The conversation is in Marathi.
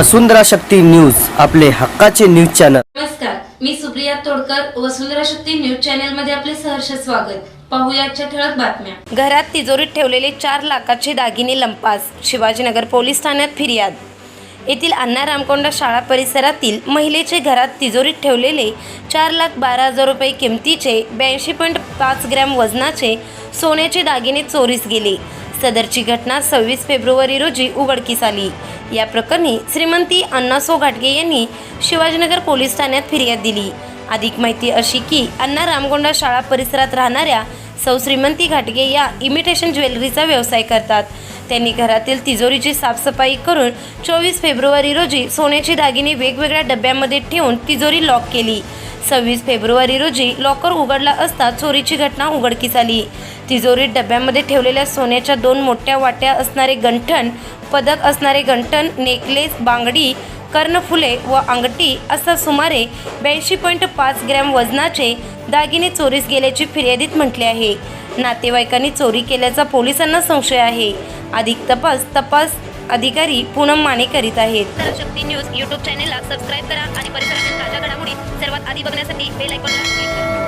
वसुंधरा शक्ती न्यूज आपले हक्काचे न्यूज चॅनल. नमस्कार मी सुप्रिया तोडकर वसुंधरा शक्ती न्यूज चॅनलमध्ये आपले सहर्ष स्वागत. पाहूया आजच्या ठळक बातम्या. घरात तिजोरीत ठेवलेले चार लाखाचे दागिने लंपास शिवाजीनगर पोलीस ठाण्यात फिर्याद. येथील अण्णा रामकोंडा शाळा परिसरातील महिलेचे घरात तिजोरीत ठेवलेले चार लाख बारा हजार रुपये किमतीचे ब्याऐंशी पॉईंट पाच ग्रॅम वजनाचे सोन्याचे दागिने चोरीस गेले. सदरची घटना सव्वीस फेब्रुवारी रोजी उघडकीस आली. या प्रकरणी श्रीमंती अण्णासो घाटगे यांनी शिवाजीनगर पोलीस ठाण्यात फिर्याद दिली. अधिक माहिती अशी की अण्णा रामगोंडा शाळा परिसरात राहणाऱ्या सौ श्रीमंती घाटगे या इमिटेशन ज्वेलरीचा व्यवसाय करतात. त्यांनी घरातील तिजोरीची साफसफाई करून चोवीस फेब्रुवारी रोजी सोन्याची दागिने वेगवेगळ्या डब्यामध्ये ठेवून तिजोरी लॉक केली. सव्वीस फेब्रुवारी रोजी लॉकर उघडला असता चोरीची घटना उघडकीस आली. तिजोरीत डब्यामध्ये ठेवलेल्या सोन्याच्या दोन मोठ्या वाट्या असणारे गंठण पदक असणारे गंठण नेकलेस बांगडी कर्णफुले व अंगठी असा सुमारे ब्याऐंशी पॉईंट पाच ग्रॅम वजनाचे दागिने चोरीस गेल्याची फिर्यादीत म्हटले आहे. नातेवाईकांनी चोरी केल्याचा पोलिसांना संशय आहे. अधिक तपास तपास अधिकारी पूनम माने करीत आहेत. शक्ती न्यूज यूट्यूब चॅनेलला सबस्क्राईब करा आणि परिसरातील ताज्या घडामोडी सर्वात आधी बघण्यासाठी बेल आयकॉनला क्लिक करा.